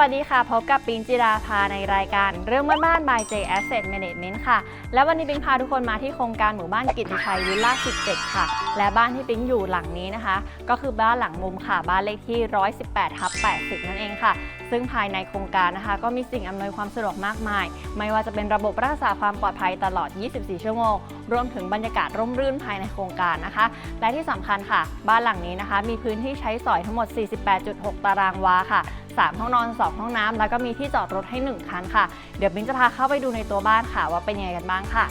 วัสดีค่ะ พบกับปิงจิราภาในรายการเรื่องบ้านบ้าน by J Asset Management ค่ะ และวันนี้ปิงพาทุกคนมาที่โครงการหมู่บ้านกิติชัยวิลล่า 17 ค่ะ และบ้านที่ปิงอยู่หลังนี้นะคะ ก็คือบ้านหลังมุมค่ะ บ้านเลขที่ 118ทับ80 นั่นเองค่ะ ซึ่งภายในโครงการนะคะ ก็มีสิ่งอำนวยความสะดวกมากมาย ไม่ว่าจะเป็นระบบรักษาความปลอดภัยตลอด 24 ชั่วโมง รวมถึงบรรยากาศร่มรื่นภายในโครงการนะคะ และที่สำคัญค่ะ บ้านหลังนี้นะคะ มีพื้นที่ใช้สอยทั้งหมด 48.6 ตารางวาค่ะ 3 ห้องนอน 2 ห้องน้ำแล้วก็มีที่จอดรถให้ 1 คันค่ะ เดี๋ยวบินจะพาเข้าไปดูในตัวบ้านค่ะ ว่าเป็นยังไงกันบ้างค่ะ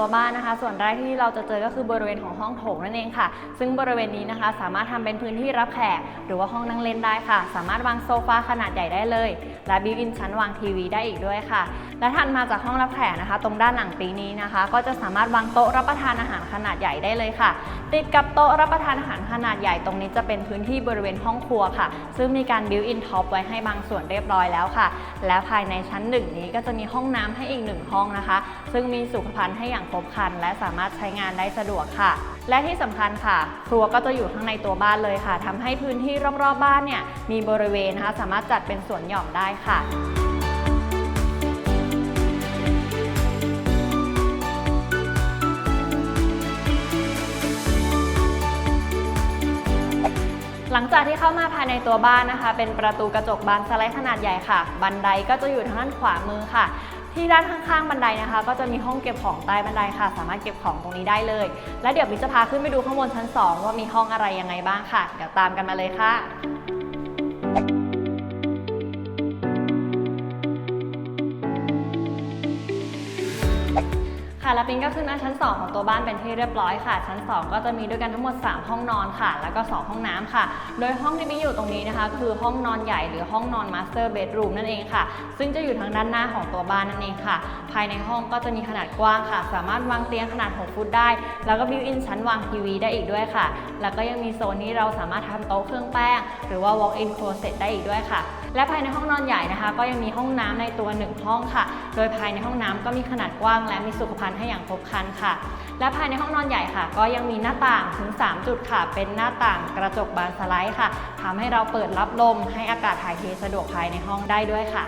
ตัวบ้านนะคะ ส่วนแรกที่เราจะเจอก็คือบริเวณของห้องโถงนั่นเองค่ะ ซึ่งบริเวณนี้นะคะ สามารถทำเป็นพื้นที่รับแขกหรือว่าห้องนั่งเล่นได้ค่ะ สามารถวางโซฟาขนาดใหญ่ได้เลย และบิวอินชั้นวางทีวีได้อีกด้วยค่ะ และถัดมาจากห้องรับแขกนะคะ ตรงด้านหลังปีนี้นะคะ ก็จะสามารถวางโต๊ะรับประทานอาหารขนาดใหญ่ได้เลยค่ะ ติดกับโต๊ะรับประทานอาหารขนาดใหญ่ตรงนี้จะเป็นพื้นที่บริเวณห้องครัวค่ะ ซึ่งมีการบิวอินท็อปไว้ให้บางส่วนเรียบร้อยแล้วค่ะ และภายในชั้นหนึ่งนี้ก็จะมีห้องน้ำให้อีกหนึ่งห้องนะคะ ซึ่งมีสุขภัณฑ์ให้อย่างครบครัน และสามารถใช้งานได้สะดวกค่ะ และที่สำคัญค่ะ ครัวก็จะอยู่ข้างในตัวบ้านเลยค่ะทำให้พื้นที่รอบๆบ้านเนี่ยมีบริเวณนะคะ สามารถจัดเป็นสวนหย่อมได้ค่ะหลังจากที่เข้ามาภายในตัวบ้านนะคะ เป็นประตูกระจกบานสไลด์ขนาดใหญ่ค่ะ บันไดก็จะอยู่ทางด้านขวามือค่ะ ที่ด้านข้างๆบันไดนะคะ ก็จะมีห้องเก็บของใต้บันไดค่ะ สามารถเก็บของตรงนี้ได้เลย และเดี๋ยวมิจะพาขึ้นไปดูข้างบนชั้น 2 ว่ามีห้องอะไรยังไงบ้างค่ะ เดี๋ยวตามกันมาเลยค่ะ ค่ะแล้วปิงก็ขึ้นมาชั้น 2 ของตัวบ้านเป็นที่เรียบร้อยค่ะ ชั้น 2 ก็จะมีด้วยกันทั้งหมด 3 ห้องนอนค่ะ แล้วก็ 2 ห้องน้ำค่ะ โดยห้องที่ปิงอยู่ตรงนี้นะคะ คือห้องนอนใหญ่หรือห้องนอนมาสเตอร์เบดรูมนั่นเองค่ะ ซึ่งจะอยู่ทางด้านหน้าของตัวบ้านนั่นเองค่ะ ภายในห้องก็จะมีขนาดกว้างค่ะ สามารถวางเตียงขนาด 6 ฟุตได้ แล้วก็บิวอินชั้นวางทีวีได้อีกด้วยค่ะ แล้วก็ยังมีโซนนี้เราสามารถทำโต๊ะเครื่องแป้ง หรือว่า walk in closet ได้อีกด้วยค่ะ และภายในห้องนอนใหญ่นะคะ ก็ยังมีห้องน้ำในตัวหนึ่งห้องค่ะ โดยภายในห้องน้ำก็มีขนาดกว้างและมีสุขภัณฑ์ให้อย่างครบครันค่ะ และภายในห้องนอนใหญ่ค่ะ ก็ยังมีหน้าต่างถึง 3 จุดค่ะ เป็นหน้าต่างกระจกบานสไลด์ค่ะทำให้เราเปิดรับลมให้อากาศถ่ายเทสะดวกภายในห้องได้ด้วยค่ะ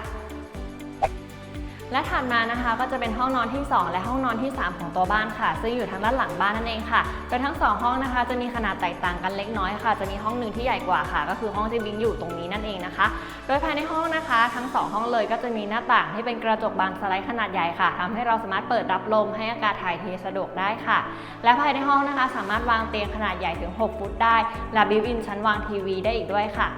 และถัดมานะคะก็จะเป็นห้องนอนที่ 2 และห้องนอนที่ 3 ของตัวบ้านค่ะ ซึ่งอยู่ทางด้านหลังบ้านนั่นเองค่ะโดยทั้ง 2 ห้องนะคะ จะมีขนาดแตกต่างกันเล็กน้อยค่ะ จะมีห้องหนึ่งที่ใหญ่กว่าค่ะ ก็คือห้องที่บิงอยู่ตรงนี้นั่นเองนะคะ โดยภายในห้องนะคะ ทั้ง 2 ห้องเลยก็จะมีหน้าต่างที่เป็นกระจกบานสไลด์ขนาดใหญ่ค่ะทำให้เราสามารถเปิดรับลมให้อากาศถ่ายเทสะดวกได้ค่ะ และภายในห้องนะคะ สามารถวางเตียงขนาดใหญ่ถึง 6 ฟุตได้และบิวอินชั้นวางทีวีได้อีกด้วยค่ะ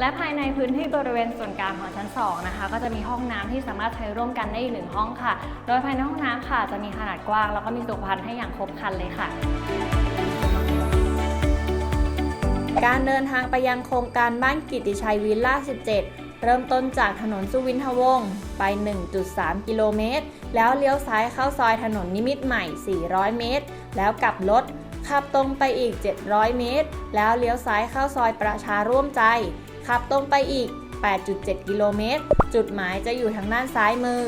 และภายในพื้นที่บริเวณส่วนกลางของชั้น 2 นะคะ ก็จะมีห้องน้ำที่สามารถใช้ร่วมกันได้อีกหนึ่งห้องค่ะ โดยภายในห้องน้ำค่ะ จะมีขนาดกว้าง แล้วก็มีสุขภัณฑ์ให้อย่างครบครันเลยค่ะการเดินทางไปยังโครงการบ้านกิติชัยวิลล่า 17 เริ่มต้นจากถนนสุวินทวงศ์ไป 1.3 กิโลเมตร แล้วเลี้ยวซ้ายเข้าซอยถนนนิมิตรใหม่ 400 เมตร แล้วกลับรถขับตรงไปอีก 700 เมตร แล้วเลี้ยวซ้ายเข้าซอยประชาร่วมใจ ขับตรงไปอีก 8.7 กิโลเมตร จุดหมายจะอยู่ทางด้านซ้ายมือ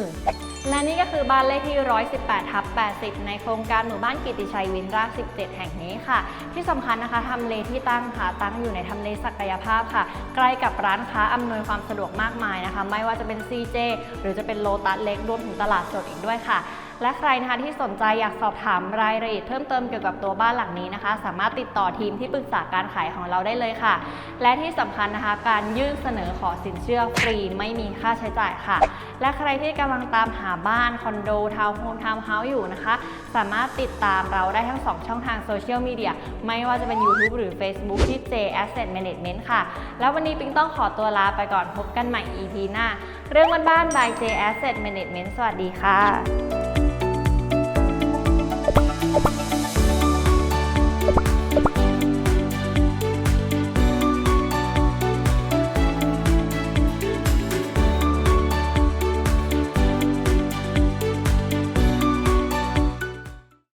และนี่ก็คือบ้านเลขที่ 118 ทับ 80 ในโครงการหมู่บ้านกิติชัยวินราช 17 แห่งนี้ค่ะ ที่สำคัญนะคะทำเลที่ตั้งค่ะ ตั้งอยู่ในทำเลศักยภาพค่ะ ใกล้กับร้านค้าอำนวยความสะดวกมากมายนะคะ ไม่ว่าจะเป็น CJ หรือจะเป็นโลตัสเล็กรวมถึงตลาดสดอีกด้วยค่ะ และใครนะคะที่สนใจอยากสอบถามรายละเอียดเพิ่มเติมเกี่ยวกับตัวบ้านหลังนี้นะคะ สามารถติดต่อทีมที่ปรึกษาการขายของเราได้เลยค่ะ และที่สำคัญนะคะ การยื่นเสนอขอสินเชื่อฟรีไม่มีค่าใช้จ่ายค่ะ และใครที่กำลังตามหาบ้านคอนโดทาวน์โฮมทาวน์เฮาส์อยู่นะคะ สามารถติดตามเราได้ทั้ง 2 ช่องทางโซเชียลมีเดียไม่ว่าจะเป็น YouTube หรือ Facebook ที่ J Asset Management ค่ะ แล้ววันนี้ปิงต้องขอตัวลาไปก่อนพบกันใหม่ EP หน้า เรื่องบ้านๆ by J Asset Management สวัสดีค่ะ Bye.